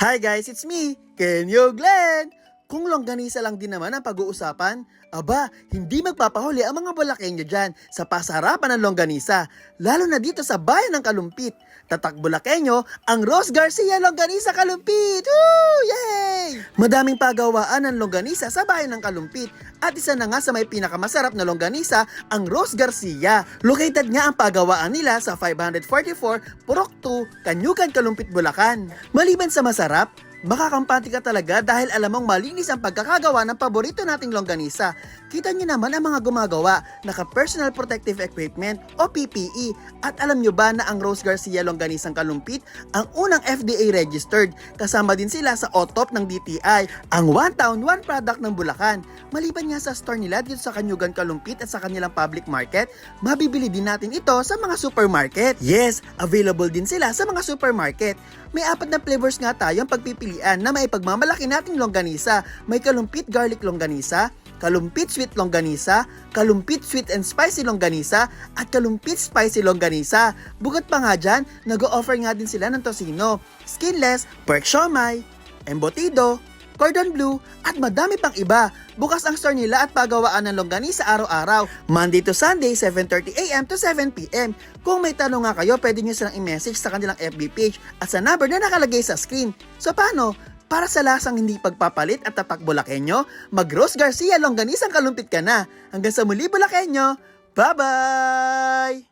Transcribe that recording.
Hi guys, it's me, Kenyo Glenn! Kung longganisa lang din naman ang pag-uusapan, aba, hindi magpapahuli ang mga Bulakenyo dyan sa pasarapan ng longganisa, lalo na dito sa bayan ng Kalumpit. Tatak Bulakenyo, ang Rose Garcia Longganisa Kalumpit! Woo! Yay! Madaming pagawaan ng longganisa sa bayan ng Kalumpit at isa na nga sa may pinakamasarap na longganisa, ang Rose Garcia. Located nga ang pagawaan nila sa 544 Purok 2, Kanyugan, Kalumpit, Bulacan. Maliban sa masarap, Makakampante ka talaga dahil alam mong malinis ang pagkakagawa ng paborito nating longganisa. Kita niyo naman ang mga gumagawa, naka personal protective equipment o PPE. At alam niyo ba na ang Rose Garcia Longganisang Kalumpit ang unang FDA registered. Kasama din sila sa OTOP ng DTI, ang One Town, One Product ng Bulacan. Maliban nga sa store nila dito sa Kanyugan Kalumpit at sa kanilang public market, mabibili din natin ito sa mga supermarket. Yes, available din sila sa mga supermarket. May apat na flavors nga tayong pagpipilian na may pagmamalaki nating longganisa. May kalumpit garlic longganisa, kalumpit sweet longganisa, kalumpit sweet and spicy longganisa, at kalumpit spicy longganisa. Bugat pa nga dyan, nag-offer nga din sila ng tosino, skinless, pork siomay, embutido, cordon bleu, at madami pang iba. Bukas ang store nila at pagawaan ng longganisa araw-araw. Monday to Sunday, 7.30am to 7pm. Kung may tanong nga kayo, pwede nyo silang i-message sa kanilang FB page at sa number na nakalagay sa screen. So paano? Para sa lasang hindi pagpapalit at tatak Bulakenyo, mag-Rose Garcia Longganisang Kalumpit ka na. Hanggang sa muli Bulakenyo, bye-bye!